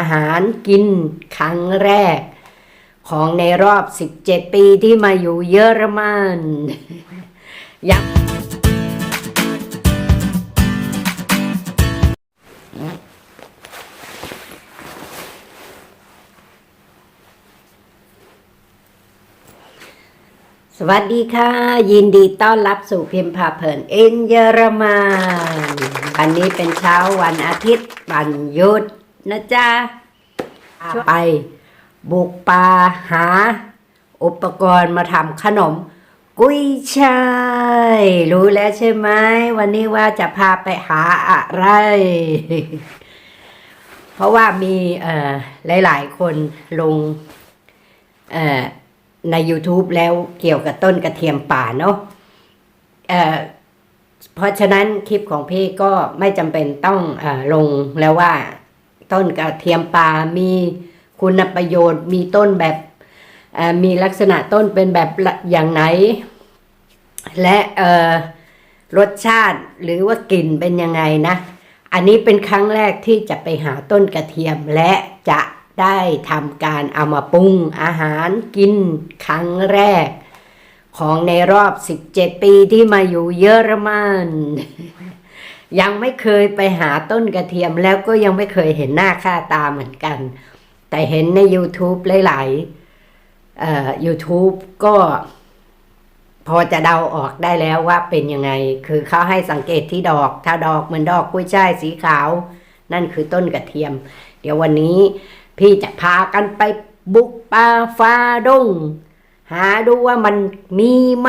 อาหารกินครั้งแรก ของในรอบ 17 ปีที่มาอยู่เยอรมันยังสวัสดีค่ะ ยินดีต้อนรับสู่พิมพ์พาเพลินเอ็นเยอรมันวันนี้เป็นเช้าวันอาทิตย์วันหยุด นะจ๊ะไป บุกป่าหา อุปกรณ์มาทำขนม กุ้ยช่ายรู้แล้วใช่ไหมวันนี้ว่าจะพาไปหาอะไร เพราะว่ามีเอ่อหลาย ๆ คนลงเอ่อใน YouTube แล้วเกี่ยวกับต้นกระเทียมป่าเนาะเอ่อเพราะฉะนั้นคลิปของพี่ก็ไม่จำเป็นต้องเออลงแล้วว่า ต้นกระเทียมป่ามีคุณประโยชน์ มีต้นแบบมีลักษณะต้นเป็นแบบอย่างไหน และรสชาติหรือว่ากลิ่นเป็นยังไงนะ อันนี้เป็นครั้งแรกที่จะไปหาต้นกระเทียมและจะได้ทำการเอามาปรุงอาหารกินครั้งแรก ของในรอบ 17 ปีที่มาอยู่เยอรมัน ยังไม่เคยไปหาต้นกระเทียมแล้วก็ยังไม่เคยเห็นหน้าค่าตาเหมือนกัน แต่เห็นใน YouTube หลายๆเอ่อ YouTube ก็พอจะเดาออกได้แล้วว่าเป็นยังไง คือเขาให้สังเกตที่ดอก ถ้าดอกเหมือนดอกกุ้ยช่ายสีขาว นั่นคือต้นกระเทียม เดี๋ยววันนี้พี่จะพากันไปบุกป่าฟ้าดง หาดูว่ามันมีไหม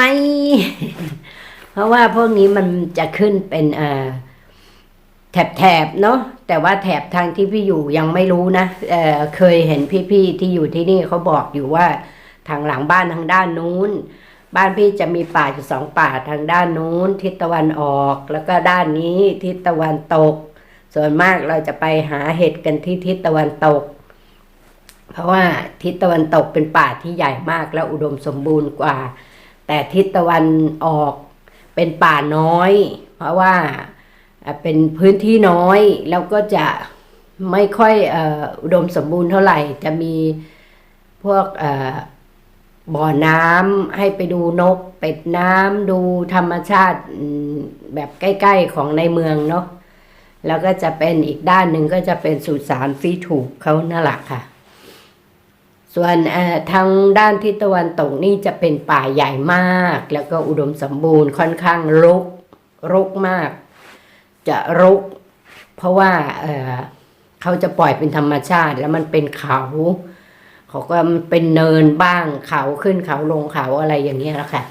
เพราะว่าพวกนี้มันจะขึ้นเป็นเอ่อ แถบแถบๆเนาะแต่ว่าแถบทางที่พี่อยู่ยังไม่รู้นะเเคยเห็นพี่ๆที่อยู่ที่นี่เขาบอกอยู่ว่าทางหลังบ้านทางด้านนู้น บ้านพี่จะมีป่าอยู่สองป่าทางด้านนู้น ทิศตะวันออก แล้วก็ด้านนี้ทิศตะวันตก ส่วนมากเราจะไปหาเห็ดกันที่ทิศตะวันตก เพราะว่าทิศตะวันตกเป็นป่าที่ใหญ่มากและอุดมสมบูรณ์กว่า แต่ทิศตะวันออกเป็นป่าน้อย เพราะว่า เป็นพื้นที่น้อยแล้วก็จะไม่ค่อยอ,อุดมสมบูรณ์เท่าไหร่ จะมีพวกบ่อน้ำให้ไปดูนก เป็ดน้ำดูธรรมชาติแบบใกล้ ๆของในเมืองเนาะแล้วก็จะเป็นอีกด้านหนึ่งก็จะเป็นสุสานฟรีถูกเขานั่นแหละค่ะ ส่วนทางด้านทิศตะวันตกนี่จะเป็นป่าใหญ่มาก แล้วก็อุดมสมบูรณ์ค่อนข้างรกรกมาก จะรุก เพราะว่าเออเขาจะปล่อยเป็นธรรมชาติ แล้วมันเป็นเขา เขาก็เป็นเนินบ้างเขาขึ้นเขาลงเขาอะไรอย่างเงี้ยแหละค่ะ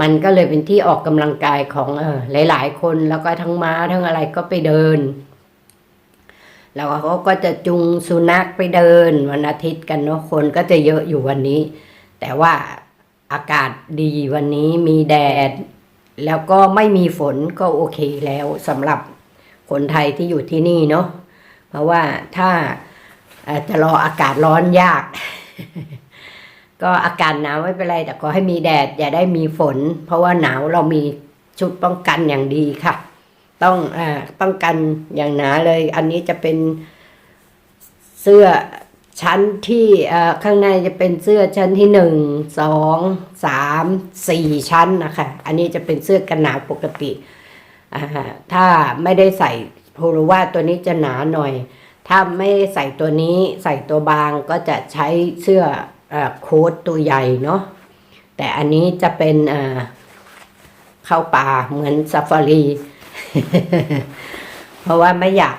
มันก็เลยเป็นที่ออกกำลังกายของเออหลาย ๆ คนแล้วก็ทั้งม้าทั้งอะไรก็ไปเดิน แล้วเขาก็จะจุงสุนัขไปเดินวันอาทิตย์กันเนาะคนก็จะเยอะอยู่วันนี้ แต่ว่าอากาศดีวันนี้มีแดด แล้วก็ไม่มีฝนก็โอเคแล้วสำหรับคนไทยที่อยู่ที่นี่เนาะเพราะว่าถ้าจะรออากาศร้อนยาก ก็อากาศหนาวไม่เป็นไร แต่ขอให้มีแดดอย่าได้มีฝน เพราะว่าหนาวเรามีชุดป้องกันอย่างดีค่ะ ต้องอป้องกันอย่างหนาเลย อันนี้จะเป็นเสื้อ ชั้นที่ข้างในจะเป็นเสื้อชั้นที่หนึ่งสองสามสี่ชั้นนะคะอันนี้จะเป็นเสื้อกันหนาวปกติถ้าไม่ได้ใส่โพลว่าตัวนี้จะหนาหน่อย ถ้าไม่ใส่ตัวนี้ใส่ตัวบางก็จะใช้เสื้ออโค้ทตัวใหญ่เนาะแต่อันนี้จะเป็นเข้าป่าเหมือนซาฟารี เพราะว่าไม่อยาก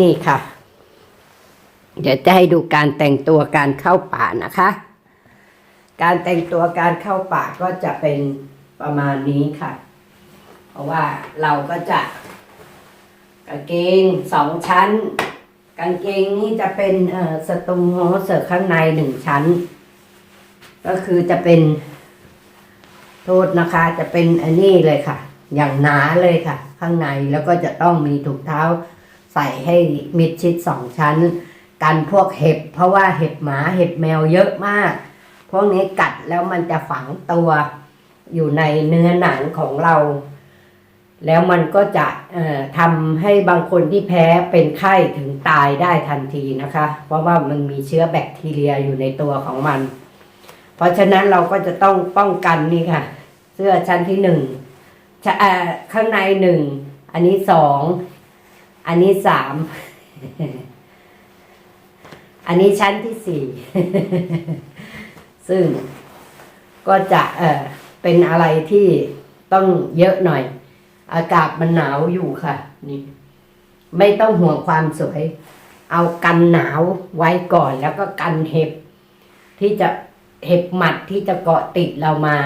นี่ค่ะ เดี๋ยวจะให้ดูการแต่งตัวการเข้าป่านะคะ การแต่งตัวการเข้าป่าก็จะเป็นประมาณนี้ค่ะ เพราะว่าเราก็จะกางเกงสองชั้น กางเกงนี่จะเป็นเอ่อสตูโฮเสิร์ข้างในหนึ่งชั้น ก็คือจะเป็น โทษนะคะ จะเป็นอันนี้เลยค่ะ อย่างหนาเลยค่ะ ข้างในแล้วก็จะต้องมีถุงเท้าใส่ให้มิดชิดสองชั้น กันพวกเห็บ เพราะว่าเห็บหมาเห็บแมวเยอะมาก พวกนี้กัดแล้วมันจะฝังตัวอยู่ในเนื้อหนังของเรา แล้วมันก็จะทำให้บางคนที่แพ้เป็นไข้ถึงตายได้ทันทีนะคะ เพราะว่ามันมีเชื้อแบคทีเรียอยู่ในตัวของมัน เพราะฉะนั้นเราก็จะต้องป้องกันนี่ค่ะ เสื้อชั้นที่หนึ่งข้างในหนึ่ง อันนี้สอง อันนี้สาม อันนี้ชั้นที่สี่ซึ่งก็จะเออเป็นอะไรที่ต้องเยอะหน่อย อากาศมันหนาวอยู่ค่ะ นี่ ไม่ต้องห่วงความสวย เอากันหนาวไว้ก่อนแล้วก็กันเห็บ ที่จะเห็บหมัดที่จะเกาะติดเรามา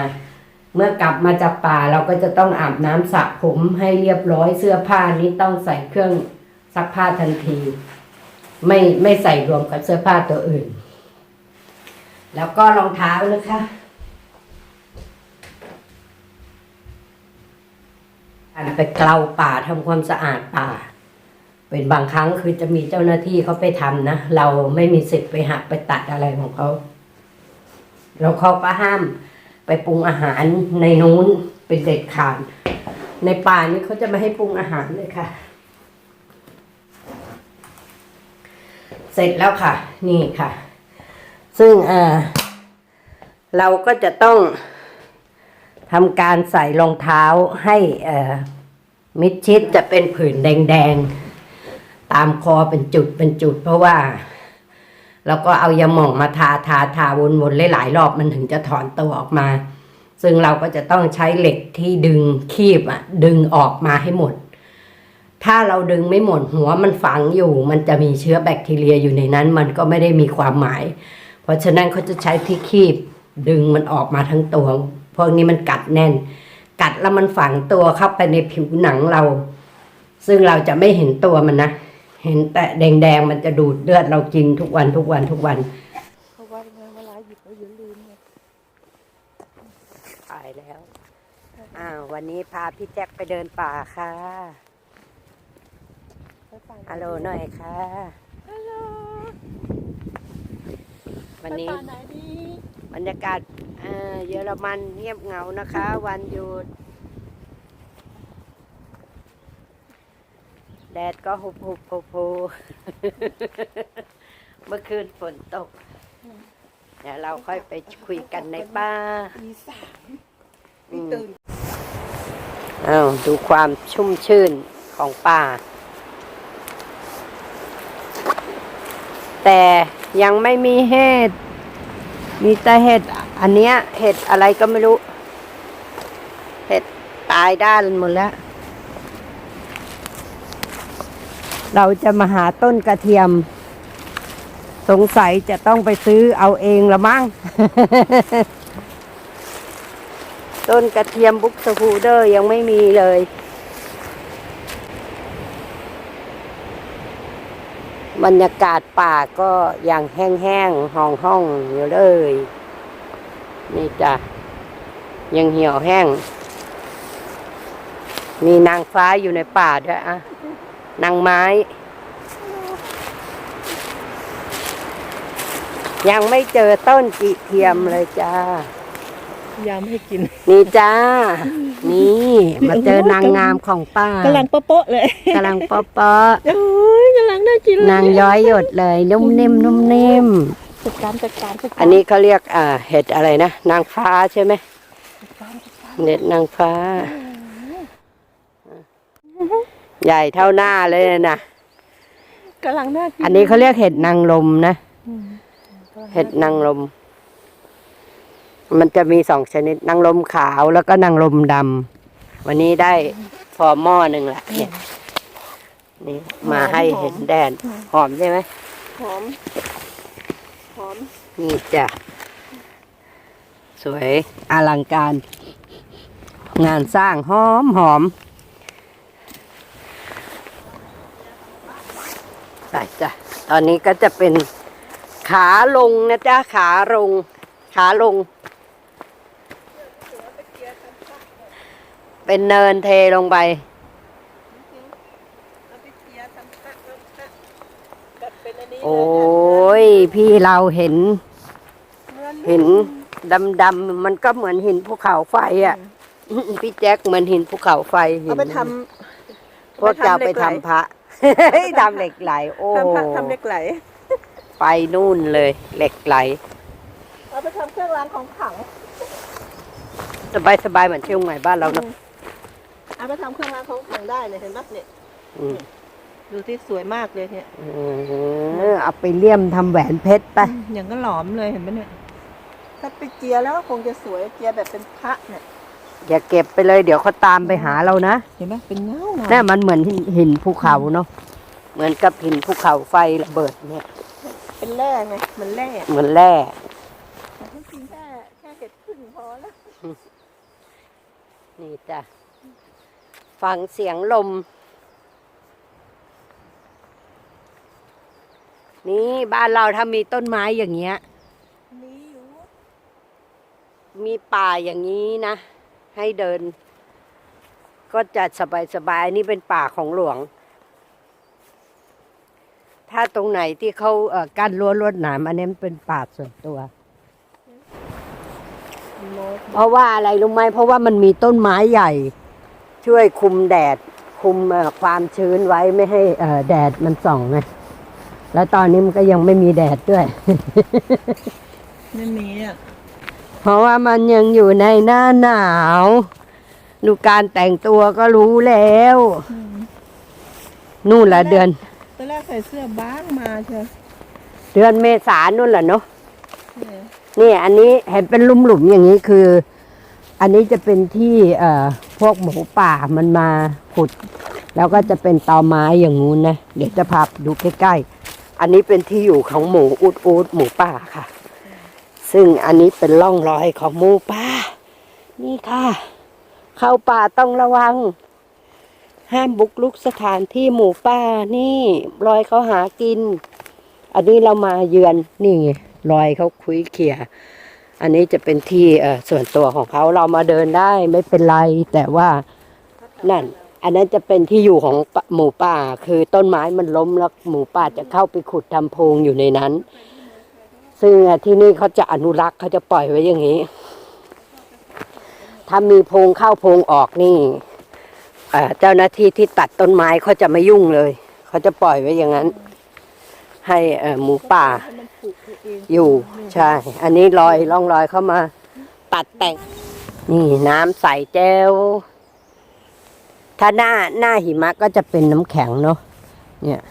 เมื่อกลับมาจากป่าเราก็จะต้องอาบน้ำสระผมให้เรียบร้อยเสื้อผ้านี้ต้องใส่เครื่องซักผ้าทันที ไม่ไม่ใส่รวมกับเสื้อผ้าตัวอื่น แล้วก็รองเท้านะคะการไปเกลาป่าทำความสะอาดป่า เป็นบางครั้งคือจะมีเจ้าหน้าที่เขาไปทำนะ เราไม่มีสิทธิ์ไปหักไปตัดอะไรของเขาแล้วเขาก็ห้ามไปปรุงอาหารในนู้นเป็นเด็ดขาดในป่านี่เขาจะไม่ให้ปรุงอาหารเลยค่ะ เส ร็จแล้วค่ะ นี่ค่ะ ซึ่งเออเราก็จะต้องทำการใส่รองเท้าให้อ่อมิดชิดจะเป็นผื่นแดงๆ ตามคอเป็นจุดเป็นจุด เพราะว่าเราก็เอายาหม่องมาทาทาทาวนๆหลายๆรอบมันถึงจะถอนตัวออกมา ซึ่งเราก็จะต้องใช้เหล็กที่ดึงคีบอะดึงออกมาให้หมด ถ้าเราดึงไม่หมดหัวมันฝังอยู่ มันจะมีเชื้อแบคทีเรียอยู่ในนั้น มันก็ไม่ได้มีความหมาย เพราะฉะนั้นเขาจะใช้ที่คีบดึงมันออกมาทั้งตัว พวกนี้มันกัดแน่น กัดแล้วมันฝังตัวเข้าไปในผิวหนังเรา ซึ่งเราจะไม่เห็นตัวมันนะ เห็นแต่แดงๆมันจะดูดเลือดเรากินทุกวันทุกวันทุกวันเพราะว่าเวลาหยิบแล้วอย่าลืมไงตายแล้วอ้าววันนี้พาพี่แจ็คไปเดินป่าค่ะ ฮัลโหลหน่อยค่ะ ฮัลโหลวันนี้ ไปป่าไหนดีบรรยากาศเอ่อเยอรมันเงียบเหงานะคะ วันหยุด แดดก็หุบหุบโพโพเมื่อคืนฝนตกเดี๋ยวเราค่อยไปคุยกันในป่ามีสามอืมีมตื่น อ้าวดูความชุ่มชื่นของป่า แต่ยังไม่มีเห็ด มีแต่เห็ด อันเนี้ยเห็ดอะไรก็ไม่รู้ เห็ดตายด้านหมดแล้ว เราจะมาหาต้นกระเทียม สงสัยจะต้องไปซื้อเอาเองละมั้ง ต้นกระเทียมบุกสกูเดอร์ยังไม่มีเลย บรรยากาศป่าก็อย่างแห้งๆห้องห้องๆอยู่เลย นี่จ้ะ ยังเหี่ยวแห้ง มีนางฟ้าอยู่ในป่าด้วยอะนางไม้ ยังไม่เจอต้นกีเทียมเลยจ้า ยามให้กิน นี่จ้า นี่มาเจอนางงามของป้ากำลังโป๊ะๆเลยกำลังเปาะปะโอ้ยกำลังน่ากินเลยนางย้อยหยดเลย นุ่มนิ่มนุ่มนิ่มจัดการจัดการจัดการอันนี้เขาเรียกอ่าเห็ดอะไรนะนางฟ้าใช่ไหมจัดการจัดการเห็ดนางฟ้า ใหญ่เท่าหน้าเลยนะกำลังน่ากินอันนี้เขาเรียกเห็ดนางลมนะอืมเห็ดนางลม มันจะมีสองชนิดนางลมขาวแล้วก็นางลมดำวันนี้ได้ฟอร์หม้อหนึ่งละเนี่ยนี่มาให้เห็นแดนหอมใช่ไหมหอมหอมนี่จ้ะสวยอลังการ งานสร้างหอมหอมไปจ้ะตอนนี้ก็จะเป็นขาลงนะจ๊ะขาลง ขาลง เป็นเนินเทลงไปเอาไปเคี่ยวทำข้าวแบบเป็นอันนี้โอ้ยพี่เราเห็น เหมือนเห็นดำๆมันก็เหมือนเห็นภูเขาไฟอะ พี่แจ็คเหมือนหินภูเขาไฟหินเอาไปทพวกจะเอาไปทำำพระทำเหล็กไหล โอ้ทำพระทำเหล็กไหล ไปนู่นเลย เหล็กไหล เอาไปทำเครื่องรางของขลังสบายสบายๆเหมือนเชียงใหม่บ้านเราเนอะ เอาไปทำเครื่องรางของขลังได้เลยเห็นปะเนี่ยอืมดูที่สวยมากเลยเนี่ยเออเอาไปเลี่ยมทำแหวนเพชรไปอย่างก็หลอมเลยเห็นไหมเนี่ย ถ้าไปเจียแล้วก็คงจะสวยเจียแบบเป็นพระเนี่ยอย่าเก็บไปเลยเดี๋ยวเขาตามไปหาเรานะเห็นไหมเป็นเงาเงาน่ามันเหมือนหินหินภูเขาเนาะเหมือนกับหินภูเขาไฟระเบิดเนี่ย เป็นแร่ไงเหมันแร่เหมือนแร่แต่ถ้ากินแค่แค่เห็ดพึ่งพอแล้วนี่จ้ะ ฟังเสียงลม นี่บ้านเราถ้ามีต้นไม้อย่างเงี้ย มีอยู่ มีป่าอย่างนี้นะ ให้เดิน ก็จะสบายสบายนี่เป็นป่าของหลวง ถ้าตรงไหนที่เขาเกั้นรั้วลวดหนามอันนี้นเป็นป่าส่วนตัวเพราะว่าอะไรรู้ไหมเพราะว่ามันมีต้นไม้ใหญ่ ช่วยคุมแดด คุมเอ่อความชื้นไว้ไม่ให้เอ่อแดดมันส่องไงแล้วตอนนี้มันก็ยังไม่มีแดดด้วย ไม่มีอะ เพราะว่ามันยังอยู่ในหน้าหนาว ดูการแต่งตัวก็รู้แล้ว นู่นละเดือนตอนแรกใส่เสื้อบ้างมาเชียวเดือนเมษานู่นแหละเนาะเนี่ยนี่อันนี้เห็นเป็นหลุมๆอย่างนี้คือ อันนี้จะเป็นที่พวกหมูป่ามันมาขุด แล้วก็จะเป็นตอไม้อย่างงู้นนะ เดี๋ยวจะพาดูใกล้ๆ อันนี้เป็นที่อยู่ของหมูอุดอุดหมูป่าค่ะ ซึ่งอันนี้เป็นร่องรอยของหมูป่า นี่ค่ะ เข้าป่าต้องระวัง ห้ามบุกลุกสถานที่หมูป่านี่รอยเขาหากิน อันนี้เรามาเยือนนี่รอยเขาคุยเขี่ย อันนี้จะเป็นที่ส่วนตัวของเขาเรามาเดินได้ไม่เป็นไร แต่ว่านั่น อันนั้นจะเป็นที่อยู่ของหมูป่า คือต้นไม้มันล้มแล้วหมูป่าจะเข้าไปขุดทำโพรงอยู่ในนั้น ซึ่งที่นี่เขาจะอนุรักษ์เขาจะปล่อยไว้อย่างนี้ ถ้ามีโพรงเข้าโพรงออกนี่เจ้าหน้าที่ที่ตัดต้นไม้เขาจะไม่ยุ่งเลย เขาจะปล่อยไว้อย่างนั้น ให้หมูป่าองอยู่ใช่ อันนี้รอยร่องรอยเข้ามาตัดแต่ง นี่น้ำใสแจ้ว ถ้าหน้าหน้าหิมะก็จะเป็นน้ำแข็งเนาะเนี่ย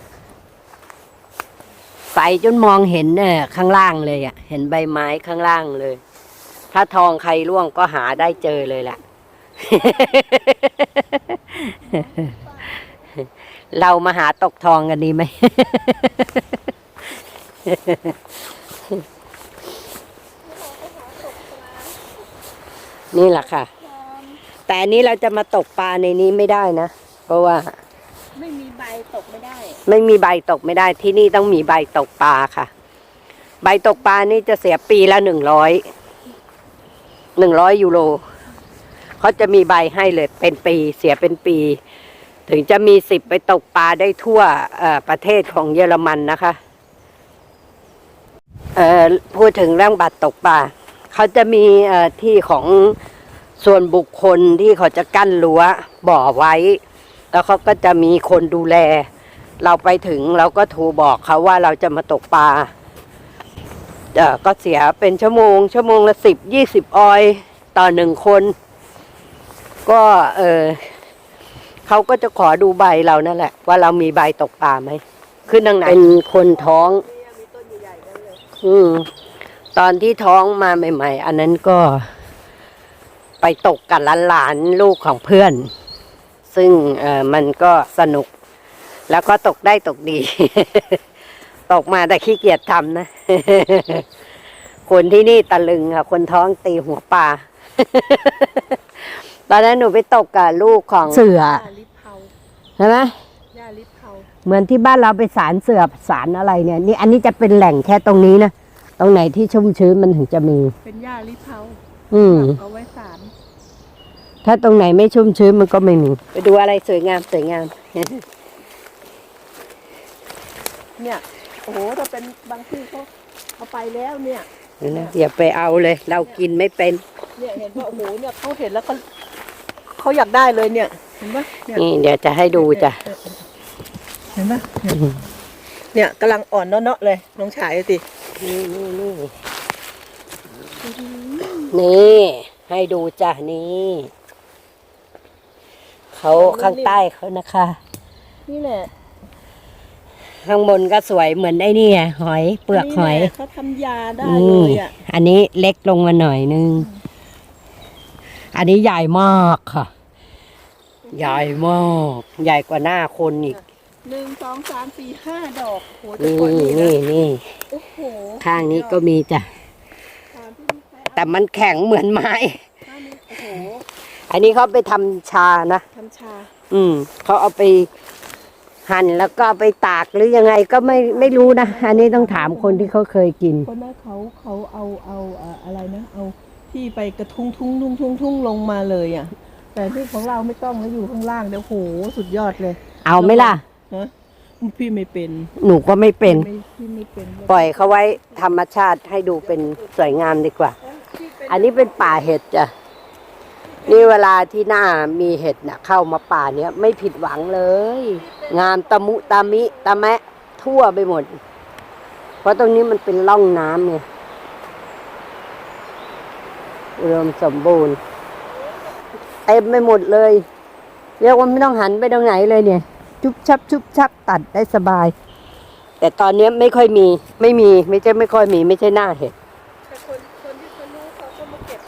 ใสจนมองเห็นเนี่ยข้างล่างเลยอะ่ะ เห็นใบไม้ข้างล่างเลย ถ้าทองใครร่วงก็หาได้เจอเลยแหละ เรามาหาตกทองกันดีไหม นี่แหละค่ะ แต่อันนี้เราจะมาตกปลาในนี้ไม่ได้นะ เพราะว่า ไม่มีใบตกไม่ได้ ไม่มีใบตกไม่ได้ ที่นี่ต้องมีใบตกปลาค่ะ ใบตกปลานี่จะเสียปีละหนึ่งร้อยหนึ่งร้อยยูโรเขาจะมีใบให้เลย เป็นปีเสียเป็นปี ถึงจะมีสิบไปตกปลาได้ทั่วประเทศของเยอรมันนะคะพูดถึงเรื่องบัตรตกปลาเขาจะมีที่ของส่วนบุคคลที่เขาจะกั้นรั้วบ่อไว้ แล้วเขาก็จะมีคนดูแล เราไปถึงเราก็โทรบอกเขาว่าเราจะมาตกปลาก็เสียเป็นชั่วโมง ชั่วโมงละสิบยี่สิบออยต่อหนึ่งคน ก็เออ เขาก็จะขอดูใบเรานั่นแหละ ว่าเรามีใบตกปลาไหมขึ้นทางไหนเป็นคนท้องเนี่ยมีต้นใหญ่ๆกันเลยอืมตอนที่ท้องมาใหม่ ๆ อันนั้นก็ ไปตกกับหลานๆลูกของเพื่อน ซึ่งเออมันก็สนุก แล้วก็ตกได้ตกดี ตกมาแต่ขี้เกียจทำนะ คนที่นี่ตะลึงค่ะ คนท้องตีหัวปลา ตอนนั้นหนูไปตกกับลูกของเสือย่าลิเผาใช่ไหมย่าลิเผาเหมือนที่บ้านเราไปสารเสือสารอะไรเนี่ยนี่อันนี้จะเป็นแหล่งแค่ตรงนี้นะตรงไหนที่ชุ่มชื้นมันถึงจะมี เป็นย่าลิเผาอืมเอาไว้สารถ้าตรงไหนไม่ชุ่มชื้นมันก็ไม่มี ไปดูอะไรสวยงามสวยงามเนี่ยโอ้โหถ้าเป็นบางที่เขาเอาไปแล้วเนี่ยนะอย่าไปเอาเลย เรากินไม่เป็น เนี่ยเห็นว่าโอ้โหเนี่ยเขาเห็นแล้วก็ เขาอยากได้เลยเนี่ย เห็นปะเนี่ยนี่เดี๋ยวจะให้ดูจ้ะเห็นปะเนี่ยเนี่ยกำลังอ่อนเนาะๆเลยน้องชายสินี่นี่นี่นี่ให้ดูจ้ะนี่เขาข้างใต้เขานะคะ นี่แหละข้างบนก็สวยเหมือนไอ้นี่ไงหอย เปลือกหอยนี่แหละเขาทำยาได้อืเลมยอะ อันนี้เล็กลงมาหน่อยนึง อันนี้ใหญ่มากค่ะ ใหญ่มาก ใหญ่กว่าหน้าคนอีกหนึ่งสองสามสี่ห้าดอกโหจะนี่ปล่อยนี่นะนี่นี่โอ้โหข้างนี้ก็มีจ้ะตามที่มีใครเอาแต่มันแข็งเหมือนไม้ ข้างนี้โอ้โหอันนี้เขาไปทำชานะ ทำชาอืมเขาเอาไปหั่นแล้วก็เอาไปตากหรือยังไงก็ไม่ไม่รู้นะ อันนี้ต้องถามคนที่เขาเคยกิน คนนั้นเขาเขาเอาเอาเอ่ออะไรนะเอา ที่ไปกระทุ้งทุ่งทุ่งทุ่งทุ่งลงมาเลยอะ แต่ที่ของเราไม่ต้องแล้วอยู่ข้างล่างเดี๋ยวโหสุดยอดเลยเอาไหมล่ะฮะพี่ไม่เป็นหนูก็ไม่เป็น ไม่พี่ไม่เป็นปล่อยเขาไว้ธรรมชาติให้ดูเป็นสวยงามดีกว่า อันนี้เป็นป่าเห็ดจ้ะ นี่เวลาที่หน้ามีเห็ดน่ะ เข้ามาป่าเนี้ยไม่ผิดหวังเลย งามตะมุตะมิตะแมะทั่วไปหมด เพราะตรงนี้มันเป็นร่องน้ำเนี่ย อุดมสมบูรณ์เต็มไปหมดเลย เรียกว่าไม่ต้องหันไปตรงไหนเลยเนี่ยจุบชับจุบชับตัดได้สบาย แต่ตอนเนี้ยไม่ค่อยมีไม่มีไม่ใช่ไม่ค่อยมีไม่ใช่หน้าเห็ดแต่คนคนที่เขารู้เขาก็มาเก็บ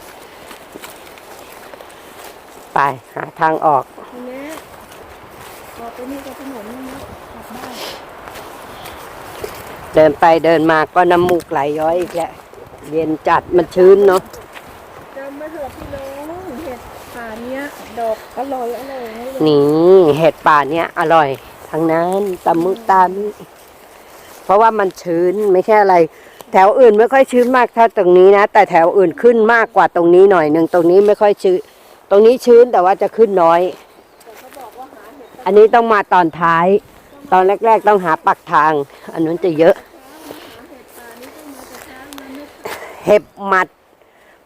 ไปหาทางออกทีนี้ต่อไปนี่ก็ถนนนี่นะกลับบ้านเดินไปเดินมาก็น้ำมูกไหลย้อยอีกแล้วเย็นจัดมันชื้นเนาะจำมาเถอะ พี่น้องเห็ดป่าเนี้ยดอกอร่อยอร่อยเลยนี่เห็ดป่าเนี้ยอร่อยทั้งนั้นตำมุตามิเพราะว่ามันชื้นไม่ใช่อะไร แถวอื่นไม่ค่อยชื้นมากเท่าตรงนี้นะ แต่แถวอื่นขึ้นมากกว่าตรงนี้หน่อยหนึ่งตรงนี้ไม่ค่อยชื้น ตรงนี้ชื้นแต่ว่าจะขึ้นน้อยเขาบอกว่าหาเห็ดอันนี้ต้องมาตอนท้าย ตอนแรก ๆ ต้องหาปักทาง อันนั้นจะเยอะ หาเห็ดป่านี้ต้องมาแต่เช้ามาไม่เห็บหมัด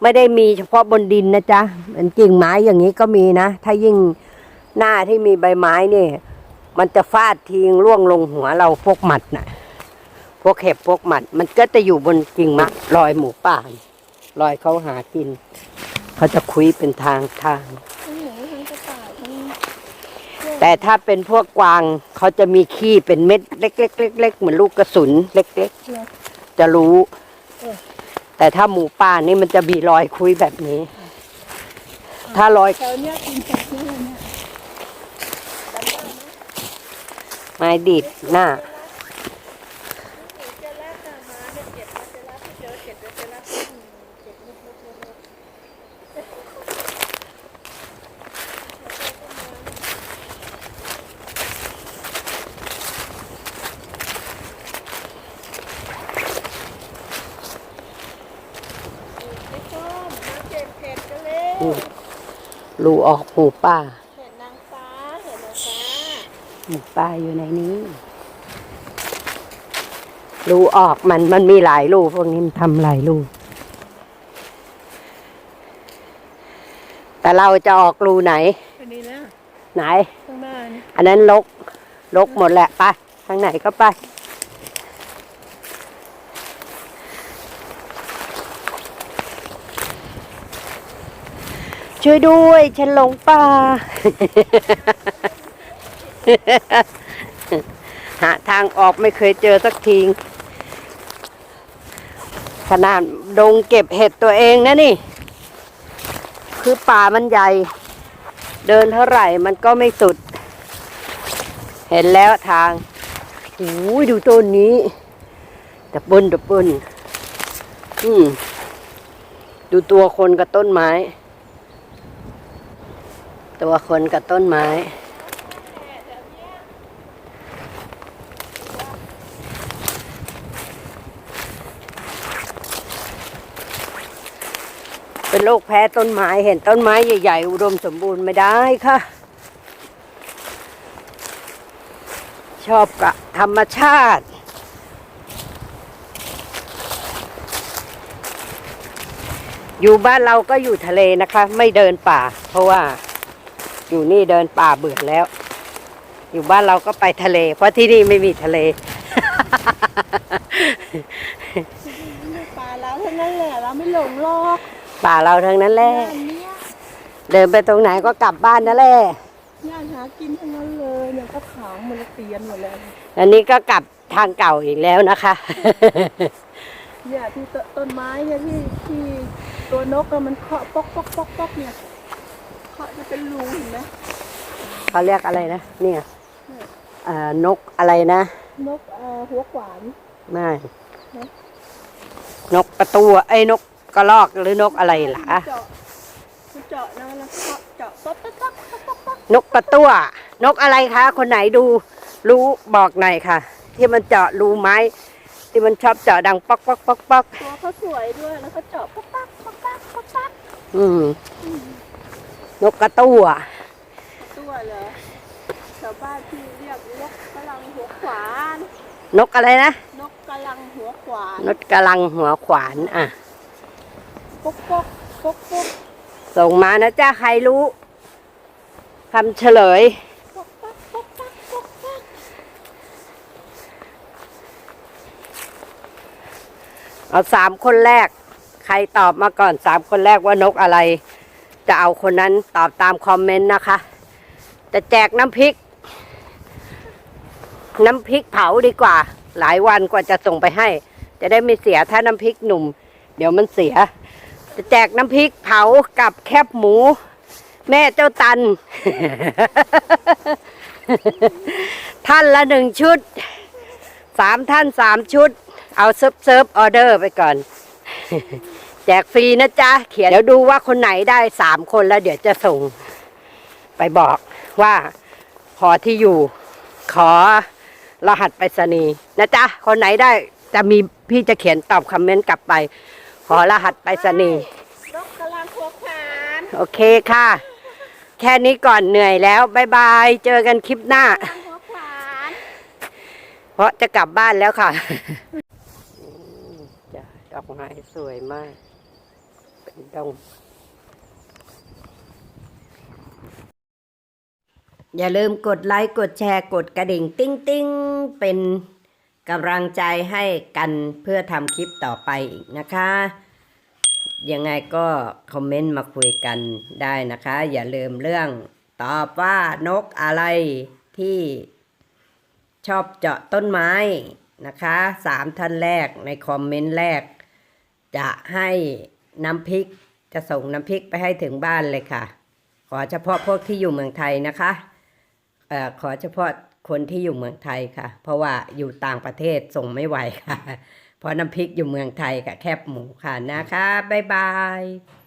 ไม่ได้มีเฉพาะบนดินนะจ๊ะมันกิ่งไม้อย่างนี้ก็มีนะ ถ้ายิ่งหน้าที่มีใบไม้เนี่ยมันจะฟาดทิ้งร่วงลงหัวเราพวกหมัดน่ะ พวกเห็บพวกหมัด มันก็จะอยู่บนกิ่งไม้ลอยหมูป่าลอยเขาหากิน เขาจะคุยเป็นทางทางทั้งหมูทั้งกระต่ายทั้งแต่ถ้าเป็นพวกกวางเขาจะมีขี้เป็นเม็ดเล็กๆเล็กๆเหมือนลูกกระสุนเล็ก ๆ จะรู้ แต่ถ้าหมูป่านี่มันจะมีรอยคุยแบบนี้ ถ้ารอยแถวเนี้ยกินเห็ดเยอะเลยเนี่ยไม้ดีดหน้า จะรักอะหมาเนี่ยเก็บมาจะรักเจอเก็บจะรักอืมเก็บนิดๆๆ พี่ส้มมาเก็บเห็ดกันเร็ว อืม รูออกหมูป่าเห็ดนางฟ้า เห็ดนางฟ้าหมูป่าอยู่ในนี้รูออกมันมันมีหลายรูพวกนี้มันทำหลายรูแต่เราจะออกรูไหน อันนี้นะไหน ข้างหน้านี่ อันนั้นลก ลกหมดแหละไปทางไหนก็ไป ช่วยด้วย ฉันหลงป่า หาทางออกไม่เคยเจอสักทีขนาดดงเก็บเห็ดตัวเองนะนี่ คือป่ามันใหญ่ เดินเท่าไหร่มันก็ไม่สุด เห็นแล้วทางโอ้ยดูต้นนี้ตะปนตะปนอืมดูตัวคนกับต้นไม้ ตัวคนกับต้นไม้ เป็นโรคแพ้ต้นไม้เห็นต้นไม้ใหญ่ๆ อุดมสมบูรณ์ไม่ได้ค่ะ ชอบกับธรรมชาติอยู่บ้านเราก็อยู่ทะเลนะคะ ไม่เดินป่า เพราะว่า อยู่นี่เดินป่าเบื่อแล้ว อยู่บ้านเราก็ไปทะเล เพราะที่นี่ไม่มีทะเลปลาเราเท่านั้นแหละเราไม่หลงหรอกป่าเราทั้งนั้นแหละย่านเนี้ยเดินไปตรงไหนก็กลับบ้านนั่นแหละย่านหากินทั้งนั้นเลยเนี่ยก็ขางมันละเตียนหมดแล้วอันนี้ก็กลับทางเก่าอีกแล้วนะคะเนี่ยที่ตต้นไม้เนี่ยที่ที่ตัวนกอะมันเคาะป๊อกป๊อกป๊อกป๊อกเนี่ย เคาะจะเป็นรูเห็นไหมเขาเรียกอะไรนะเนี่ยเอ่อนกอะไรนะ นกเอ่อหัวขวาน ไม่ฮะนกประตูไอ้ยนกกระรอกหรือนกอะไรล่ะมันเจาะมันเจาะนะแล้วเคาะเจาะป๊อกป๊อกป๊อกป๊อกป๊อกป๊อกนกประตัวนกอะไรคะ คนไหนดูรู้บอกหน่อยค่ะ ที่มันเจาะรูไม้ ที่มันชอบเจาะดังป๊อกป๊อกป๊อกป๊อกตัวเขาสวยด้วยแล้วก็เจาะป๊อกป๊อกป๊อกป๊อกป๊อกป๊อกอืม นกกระตั้วตัวเหรอชาวบ้านที่เรียกนกกำลังหัวขวาน นกอะไรนะ นกกำลังหัวขวานนกกระลังหัวขวานอะป๊อกป๊อกป๊อกป๊อกส่งมานะจ้าใครรู้คำเฉลยป๊อกป๊อกป๊อกป๊อกป๊อกป๊อกเอาสามคนแรก ใครตอบมาก่อนสามคนแรกว่านกอะไร จะเอาคนนั้นตอบตามคอมเมนต์นะคะ จะแจกน้ำพริก น้ำพริกเผาดีกว่า หลายวันกว่าจะส่งไปให้ จะได้ไม่เสียถ้าน้ำพริกหนุ่ม เดี๋ยวมันเสีย จะแจกน้ำพริกเผากับแคบหมู แม่เจ้าตัน ท่านละหนึ่งชุดสามท่านสามชุด เอาเซิร์ฟเซิร์ฟออเดอร์ไปก่อน แจกฟรีนะจ๊ะ เขียนเดี๋ยวดูว่าคนไหนได้สามคนแล้วเดี๋ยวจะส่ง ไปบอกว่าขอที่อยู่ ขอรหัสไปรษณีย์นะจ๊ะ คนไหนได้จะมีพี่จะเขียนตอบคอมเมนต์กลับไป ขอรหัสไปรษณีย์นกกำลังหัวขวานโอเคค่ะ แค่นี้ก่อนเหนื่อยแล้วบายบาย เจอกันคลิปหน้ากำลังหัวขวานเพราะจะกลับบ้านแล้วค่ะจ้ะดอกไม้สวยมากเป็น ดง อย่าลืมกดไลค์กดแชร์กดกระดิ่งติ้งติ้งเป็นกำลังใจให้กันเพื่อทำคลิปต่อไปอีกนะคะ ยังไงก็คอมเมนต์มาคุยกันได้นะคะ อย่าลืมเรื่องตอบว่านกอะไรที่ชอบเจาะต้นไม้นะคะสามท่านแรกในคอมเมนต์แรก จะให้ น้ำพริกจะส่งน้ำพริกไปให้ถึงบ้านเลยค่ะ ขอเฉพาะพวกที่อยู่เมืองไทยนะคะเอ่อขอเฉพาะคนที่อยู่เมืองไทยค่ะ เพราะว่าอยู่ต่างประเทศส่งไม่ไหวค่ะ เพราะน้ำพริกอยู่เมืองไทยกับแคบหมูค่ะนะคะ บ๊ายบาย